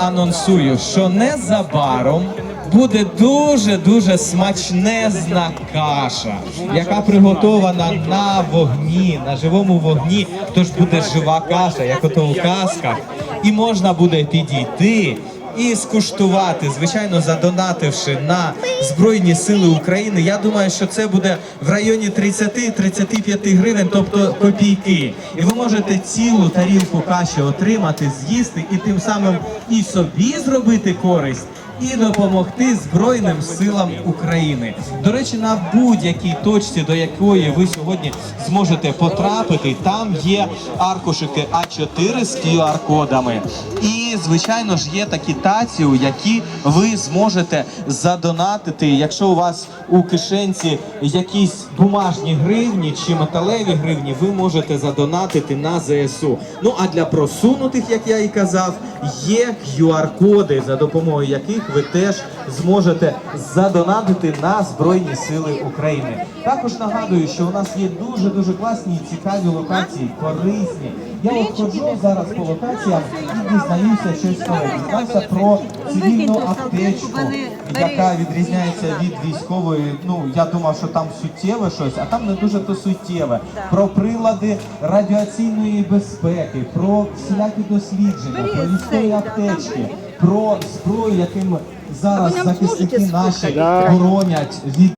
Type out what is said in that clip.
анонсую, що незабаром буде дуже дуже смачнезна каша, яка приготована на вогні, на живому вогні. Тож буде жива каша, як ото у казках, і можна буде підійти. І скуштувати, звичайно, задонативши на Збройні Сили України. Я думаю, що це буде в районі 30-35 гривень, тобто копійки. І ви можете цілу тарілку каші отримати, з'їсти і тим самим і собі зробити користь. І допомогти Збройним силам України. До речі, на будь-якій точці, до якої ви сьогодні зможете потрапити, там є аркушики А4 з QR-кодами. І, звичайно ж, є такі таці, у які ви зможете задонатити, якщо у вас у кишенці якісь бумажні гривні чи металеві гривні, ви можете задонатити на ЗСУ. Ну а для просунутих, як я і казав, є QR-коди, за допомогою яких ви теж зможете задонатити на Збройні Сили України. Також нагадую, що у нас є дуже дуже класні і цікаві локації, корисні. Я от ходжу зараз по локаціям і дізнаюся щось нове. Дізнався про цивільну аптечку, яка відрізняється від військової. Ну я думав, що там суттєве щось, а там не дуже то суттєве. Про прилади радіаційної безпеки, про всілякі дослідження, про військові аптечки, про зброю, яким зараз захисники наші боронять від